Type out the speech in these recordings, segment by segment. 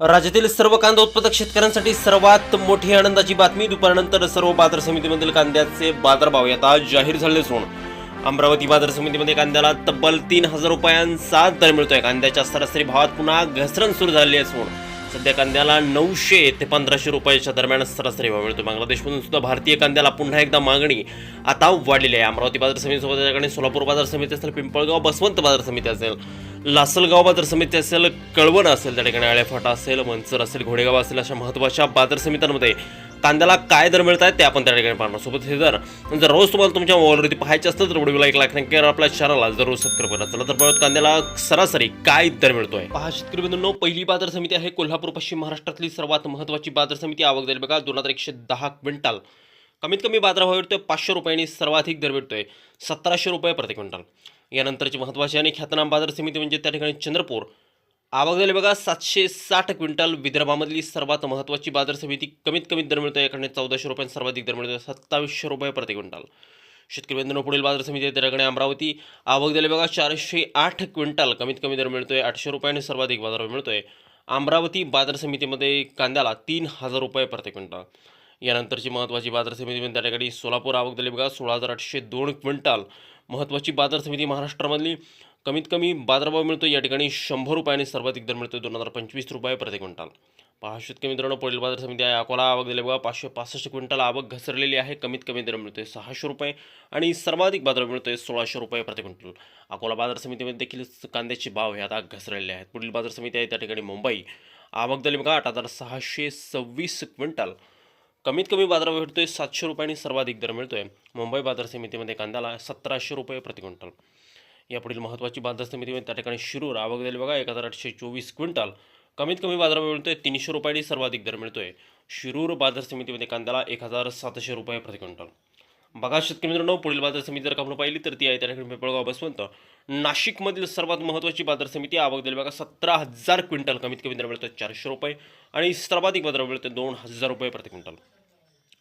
राज्यातील सर्व कांदा उत्पादक शेतकऱ्यांसाठी सर्वात मोठी आनंदाची बातमी. दुपारनंतर सर्व बाजार समितीमधील कांद्याचे बाजारभाव आता जाहीर झाले असून अमरावती बाजार समितीमध्ये कांद्याला तब्बल तीन हजार रुपयांचा दर मिळतोय. कांद्याच्या सरासरी भावात पुन्हा घसरण सुरू झाली असून सध्या कांद्याला नऊशे ते पंधराशे रुपयाच्या दरम्यान सरासरी भाव मिळतो बांगलादेशमधून सुद्धा भारतीय कांद्याला पुन्हा एकदा मागणी आता वाढलेली आहे. अमरावती बाजार समितीसोबत सोलापूर बाजार समिती असेल पिंपळगाव बसवंत बाजार समिती असेल लासलगाव बाजार समिती असेल कळवण असेल त्या ठिकाणी आळेफाटा असेल मंचर असेल घोडेगाव असेल अशा महत्त्वाच्या बाजार समित्यांमध्ये कांद्याला काय दर मिळत आहेत ते आपण त्या ठिकाणी पाहणार. सोबत हे दर जर रोज तुम्हाला तुमच्या मोबाईलवरती पाहायचे असतं तर व्हिडिओला एक लाख नक्की आपल्या चॅनलला जरूर सबस्क्राईब करा. चला तर बघत कांद्याला सरासरी काय दर मिळतोय. पहा शेतकरी बंधूंनो पहिली बाजार समिती आहे कोल्हापूर पश्चिम महाराष्ट्रातली सर्वात महत्त्वाची बाजार समिती. आवक जाईल बघा दोन हजार एकशे दहा क्विंटल. कमीत कमी बाजार भाव भेटतोय पाचशे रुपयांनी सर्वाधिक दर भेटतोय सतराशे रुपये प्रति क्विंटल. यानंतरची महत्त्वाची आणि ख्यातनाम बाजार समिती म्हणजे त्या ठिकाणी चंद्रपूर. आवक झाली बघा सातशे साठ क्विंटल विदर्भामधली सर्वात महत्त्वाची बाजार समिती कमीत कमी दर मिळतो याकडे चौदाशे रुपयांनी सर्वाधिक दर मिळतो सत्तावीसशे रुपये प्रति क्विंटल. शेतकरी बंधनं पुढील बाजार समिती आहे अमरावती. आवक झाली बघा चारशे आठ क्विंटल कमीत कमी दर मिळतोय आठशे रुपयाने सर्वाधिक बाजार मिळतोय. अमरावती बाजार समितीमध्ये कांद्याला तीन हजार रुपये प्रति क्विंटल. यानंतरची महत्त्वाची बाजार समिती म्हणजे त्या ठिकाणी सोलापूर आवक झाली बघा सोळा हजार आठशे दोन क्विंटल. महत्त्वाची बाजार समिती महाराष्ट्रामधली. कमीत कमी बाजारभाव मिळतो या ठिकाणी शंभर रुपयाने सर्वाधिक दर मिळतो दोन हजार पंचवीस रुपये प्रति क्विंटल. पहा शेतकरी मित्रांनो पुढील बाजार समिती आहे अकोला आवक दिले बघा पाचशे पासष्ट क्विंटल. आवक घसरलेली आहे कमीत कमी दर मिळतोय सहाशे रुपये आणि सर्वाधिक बाजार मिळतोय सोळाशे रुपये प्रति क्विंटल. अकोला बाजार समितीमध्ये देखील कांद्याचे भाव हे आता घसरलेले आहेत. पुढील बाजार समिती आहे त्या ठिकाणी मुंबई. आवक दिली बघा आठ हजार सहाशे सव्वीस क्विंटल. कमीत कमी बाजारभाव भेटतोय सातशे रुपयांनी सर्वाधिक दर मिळतोय. मुंबई बाजार समितीमध्ये कांद्याला सतराशे रुपये प्रति क्विंटल. यापुढील महत्त्वाची बाजार समितीमध्ये त्या ठिकाणी शिरूर आवक दिली बघा एक हजार आठशे चोवीस क्विंटल. कमीत कमी बाजारभाव मिळतोय तीनशे रुपयांनी सर्वाधिक दर मिळतोय. शिरूर बाजार समितीमध्ये कांद्याला एक हजार सातशे रुपये प्रति क्विंटल. बघा शेतकरी मित्रांनो पुढील बाजार समिती जर का आपण पाहिली तर ती आहे त्या ठिकाणी पिंपळगाव बसवंत. नाशिकमधील सर्वात महत्त्वाची बाजार समिती आवक दिली बघा सतरा हजार क्विंटल कमीत कमी दर मिळतं चारशे रुपये आणि सर्वाधिक बाजार मिळतो दोन हजार रुपये प्रति क्विंटल.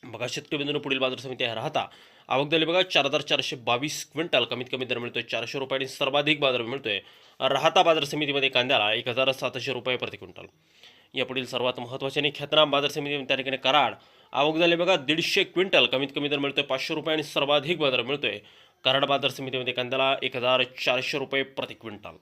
बघा शेतकरी मित्रांनो पुढील बाजार समिती आहे राहता. आवक दिली बघा चार हजार चारशे बावीस क्विंटल कमीत कमी दर मिळतोय चारशे रुपये आणि सर्वाधिक बाजार मिळतोय. राहता बाजार समितीमध्ये कांद्याला एक हजार सातशे रुपये प्रति क्विंटल. यापुढील सर्वात महत्त्वाचे आणि ख्यातनाम बाजार समिती त्या ठिकाणी कराड आवक झाली बघा दीडशे क्विंटल. कमीत कमी दर मिळतोय पाचशे रुपये आणि सर्वाधिक बाजार मिळतोय. कराड बाजार समितीमध्ये कांद्याला एक हजार चारशे रुपये प्रति क्विंटल.